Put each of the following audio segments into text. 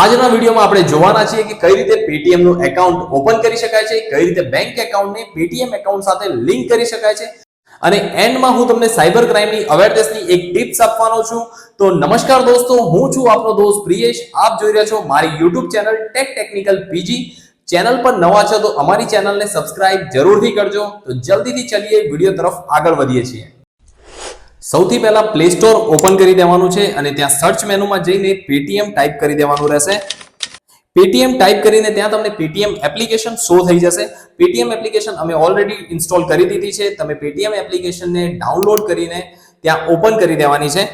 આજના વિડીયોમાં આપણે જોવાના છીએ કે કઈ રીતે પેટીએમનું એકાઉન્ટ ઓપન કરી શકાય છે, કઈ રીતે બેંક એકાઉન્ટને પેટીએમ એકાઉન્ટ સાથે લિંક કરી શકાય છે. અને એન્ડમાં હું તમને સાયબર ક્રાઇમની અવેરનેસની એક ટિપ્સ આપવાનો છું. તો નમસ્કાર દોસ્તો, હું છું આપનો દોસ્ત પ્રિયેશ. આપ જોઈ રહ્યા છો મારી YouTube channel tech technical PG channel પર નવા છો તો અમારી ચેનલને સબસ્ક્રાઇબ જરૂરથી કરજો. તો જલ્દીથી ચલીએ, વીડિયો તરફ આગળ વધીએ છીએ. સૌથી પહેલા પ્લે સ્ટોર ઓપન કરી દેવાનું છે અને ત્યાં સર્ચ મેનુમાં જઈને પેટીએમ ટાઈપ કરી દેવાનું રહેશે. પેટીએમ ટાઈપ કરીને ત્યાં તમને પેટીએમ એપ્લિકેશન શો થઈ જશે. પેટીએમ એપ્લિકેશન અમે ઓલરેડી ઇન્સ્ટોલ કરી દીધી છે. તમે પેટીએમ એપ્લિકેશનને ડાઉનલોડ કરીને ત્યાં ઓપન કરી દેવાની છે.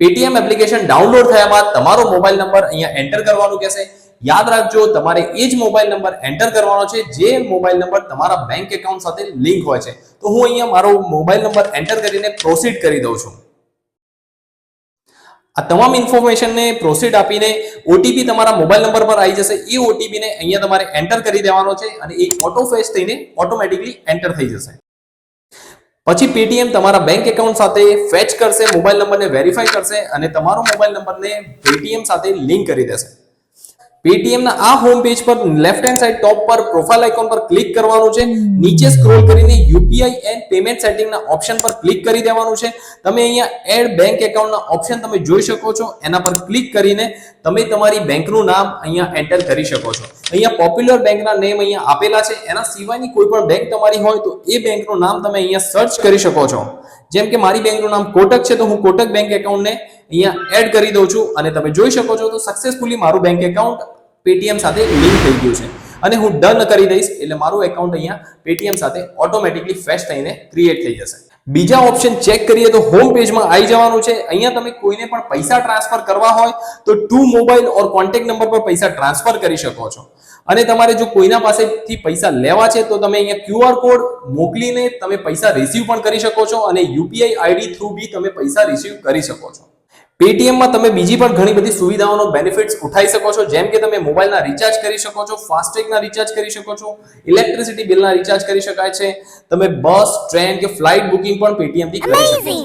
પેટીએમ એપ્લિકેશન ડાઉનલોડ થયા બાદ તમારો મોબાઈલ નંબર અહીંયા એન્ટર કરવાનું કહેશે. યાદ રાખજો, તમારે એ જ મોબાઈલ નંબર એન્ટર કરવાનો છે, જે મોબાઈલ નંબર તમારા બેંક એકાઉન્ટ સાથે લિંક હોય છે. તો હું અહીંયા મારો મોબાઈલ નંબર એન્ટર કરીને પ્રોસીડ કરી દઉં છું. આ તમામ ઇન્ફોર્મેશનને પ્રોસીડ આપીને ઓટીપી તમારા મોબાઈલ નંબર પર આવી જશે. એ ઓટીપીને અહીંયા તમારે એન્ટર કરી દેવાનો છે અને એ ઓટો ફેસ થઈને ઓટોમેટિકલી એન્ટર થઈ જશે. પછી પેટીએમ તમારા બેંક એકાઉન્ટ સાથે ફેચ કરશે, મોબાઈલ નંબરને વેરીફાઈ કરશે અને તમારો મોબાઈલ નંબરને પેટીએમ સાથે લિંક કરી દેશે. પેટીએમ ના આ હોમ પેજ પર લેફ્ટ હેન્ડ સાઈડ ટોપ પર પ્રોફાઇલ આઇકોન પર ક્લિક કરવાનું છે. નીચે સ્ક્રોલ કરીને યુપીઆઈ એન્ડ પેમેન્ટ સેટિંગ ના ઓપ્શન પર ક્લિક કરી દેવાનું છે. તમે અહીંયા એડ બેંક એકાઉન્ટ ના ઓપ્શન તમે જોઈ શકો છો. એના પર ક્લિક કરીને તમે તમારી બેંકનું નામ અહીંયા એન્ટર કરી શકો છો. અહીંયા પોપ્યુલર બેંકના નેમ અહીંયા આપેલા છે. એના સિવાયની કોઈ પણ બેંક તમારી હોય તો એ બેંકનું નામ તમે અહીંયા સર્ચ કરી શકો છો. જેમ કે મારી બેંકનું નામ કોટક છે તો હું કોટક બેંક એકાઉન્ટને અહીંયા એડ કરી દઉં છું. અને તમે જોઈ શકો છો તો સક્સેસફુલી મારું બેંક એકાઉન્ટ પેટીએમ સાથે લિંક થઈ ગયું છે. અને હું ડન કરી દઈશ, એટલે મારું એકાઉન્ટ અહીંયા પેટીએમ સાથે ઓટોમેટિકલી ફેશ થઈને ક્રિએટ થઈ જશે. બીજા ઓપ્શન ચેક કરીએ તો હોમ પેજમાં આવી જવાનું છે. અહીંયા તમે કોઈને પણ પૈસા ટ્રાન્સફર કરવા હોય, તો to mobile or contact number પર પૈસા ટ્રાન્સફર કરી શકો છો. અને તમારે જો કોઈના પાસેથી પૈસા લેવા છે, તો તમે અહીંયા ક્યુઆર કોડ મોકલીને તમે પૈસા રિસીવ પણ કરી શકો છો અને યુપીઆઈ આઈડી થ્રુ બી તમે પૈસા રિસીવ કરી શકો છો. પેટીએમમાં તમે બીજી પણ ઘણી બધી સુવિધાઓનો બેનિફિટ્સ ઉઠાઈ શકો છો. જેમ કે તમે મોબાઈલના રિચાર્જ કરી શકો છો ફાસ્ટેગના રિચાર્જ કરી શકો છો ઇલેક્ટ્રિસિટી બિલના રિચાર્જ કરી શકાય છે. તમે બસ ટ્રેન કે ફ્લાઇટ બુકિંગ પણ પેટીએમથી કરી શકો છો.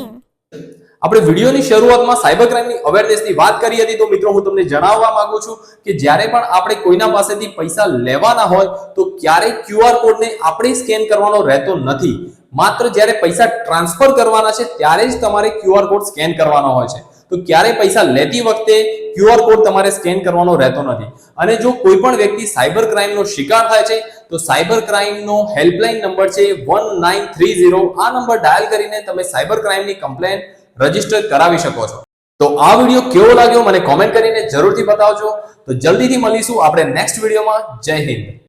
આપણે વિડીયોની શરૂઆતમાં સાયબર ક્રાઇમની અવેરનેસની વાત કરી હતી, તો મિત્રો હું તમને જણાવવા માંગુ છું કે જ્યારે પણ આપણે કોઈના પાસેથી પૈસા લેવાના હોય, તો ક્યારેય ક્યુઆર કોડને આપણે સ્કેન કરવાનો રહેતો નથી. માત્ર જ્યારે પૈસા ટ્રાન્સફર કરવાના છે, ત્યારે જ તમારે ક્યુઆર કોડ સ્કેન કરવાનો હોય છે. તો ક્યારેય પૈસા લેતી વખતે ક્યુઆર કોડ તમારે સ્કેન કરવાનો રહેતો નથી. અને જો કોઈ પણ વ્યક્તિ સાયબર ક્રાઇમનો શિકાર થાય છે, તો સાયબર ક્રાઇમનો હેલ્પલાઇન નંબર છે વન નાઇન થ્રી ઝીરો આ નંબર ડાયલ કરીને તમે સાયબર ક્રાઇમની કમ્પ્લેન રજિસ્ટર કરાવી શકો છો. તો આ વીડિયો કેવો લાગ્યો મને કોમેન્ટ કરીને જરૂરથી બતાવજો. તો જલ્દીથી મળીશું આપણે નેક્સ્ટ વિડીયોમાં. જય હિન્દ.